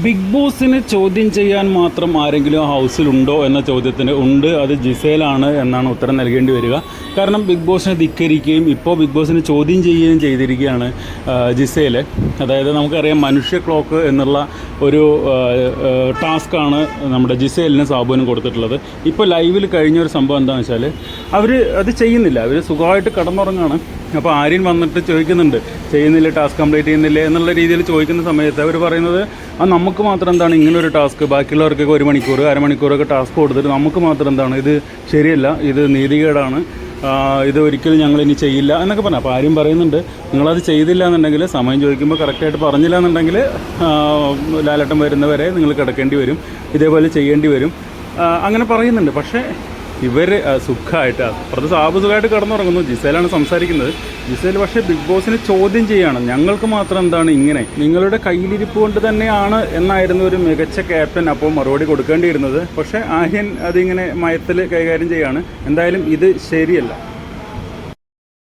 Big ബോസിനെ ചോദ്യം ചെയ്യാൻ മാത്രം ആരെങ്കിലും ഹൗസിലുണ്ടോ എന്ന ചോദ്യത്തിന് ഉണ്ട് അത് ജിസേലാണ് എന്നാണ് ഉത്തരം നൽകേണ്ടി വരിക. കാരണം ബിഗ് ബോസിനെ ധിക്കരിക്കുകയും ഇപ്പോൾ ബിഗ് ബോസിനെ ചോദ്യം ചെയ്യുകയും ചെയ്തിരിക്കുകയാണ് ജിസേൽ. അതായത് നമുക്കറിയാം മനുഷ്യ ക്ലോക്ക് എന്നുള്ള ഒരു ടാസ്ക്കാണ് നമ്മുടെ ജിസേലിന് സാബുവിനും കൊടുത്തിട്ടുള്ളത്. ഇപ്പോൾ ലൈവിൽ കഴിഞ്ഞ ഒരു സംഭവം എന്താണെന്ന് വെച്ചാൽ അവർ അത് ചെയ്യുന്നില്ല. അവർ സുഖമായിട്ട് കടന്നുറങ്ങാണ്. അപ്പോൾ ആര്യൻ വന്നിട്ട് ചോദിക്കുന്നുണ്ട് ചെയ്യുന്നില്ല? ടാസ്ക് കംപ്ലീറ്റ് ചെയ്യുന്നില്ല? എന്നുള്ള രീതിയിൽ ചോദിക്കുന്ന സമയത്ത് അവർ പറയുന്നത് ആ നമുക്ക് മാത്രം എന്താണ് ഇങ്ങനൊരു ടാസ്ക്? ബാക്കിയുള്ളവർക്കൊക്കെ ഒരു മണിക്കൂർ അരമണിക്കൂറൊക്കെ ടാസ്ക് കൊടുത്തിട്ട് നമുക്ക് മാത്രം എന്താണ്? ഇത് ശരിയല്ല ഇത് നീതികേടാണ്. ഇത് ഒരിക്കലും ഞങ്ങൾ ഇനി ചെയ്യില്ല എന്നൊക്കെ പറഞ്ഞു. അപ്പോൾ ആരും പറയുന്നുണ്ട് നിങ്ങളത് ചെയ്തില്ല എന്നുണ്ടെങ്കിൽ സമയം ചോദിക്കുമ്പോൾ കറക്റ്റായിട്ട് പറഞ്ഞില്ല എന്നുണ്ടെങ്കിൽ ലാലട്ടം വരുന്നവരെ നിങ്ങൾ കിടക്കേണ്ടി വരും ഇതേപോലെ ചെയ്യേണ്ടി വരും. അങ്ങനെ പറയുന്നുണ്ട്. പക്ഷേ ഇവർ സുഖമായിട്ട് അപ്പുറത്ത് സാബ് സുഖമായിട്ട് കിടന്നുറങ്ങുന്നു. ജിസേലാണ് സംസാരിക്കുന്നത്. ജിസേൽ പക്ഷേ ബിഗ് ബോസിനെ ചോദ്യം ചെയ്യാണ്. ഞങ്ങൾക്ക് മാത്രം എന്താണ് ഇങ്ങനെ? നിങ്ങളുടെ കയ്യിലിരിപ്പ് കൊണ്ട് തന്നെയാണ് എന്നായിരുന്നു ഒരു മികച്ച ക്യാപ്റ്റൻ അപ്പോൾ മറുപടി കൊടുക്കേണ്ടിയിരുന്നത്. പക്ഷേ ആര്യൻ അതിങ്ങനെ മയത്തിൽ കൈകാര്യം ചെയ്യാണ്. എന്തായാലും ഇത് ശരിയല്ല.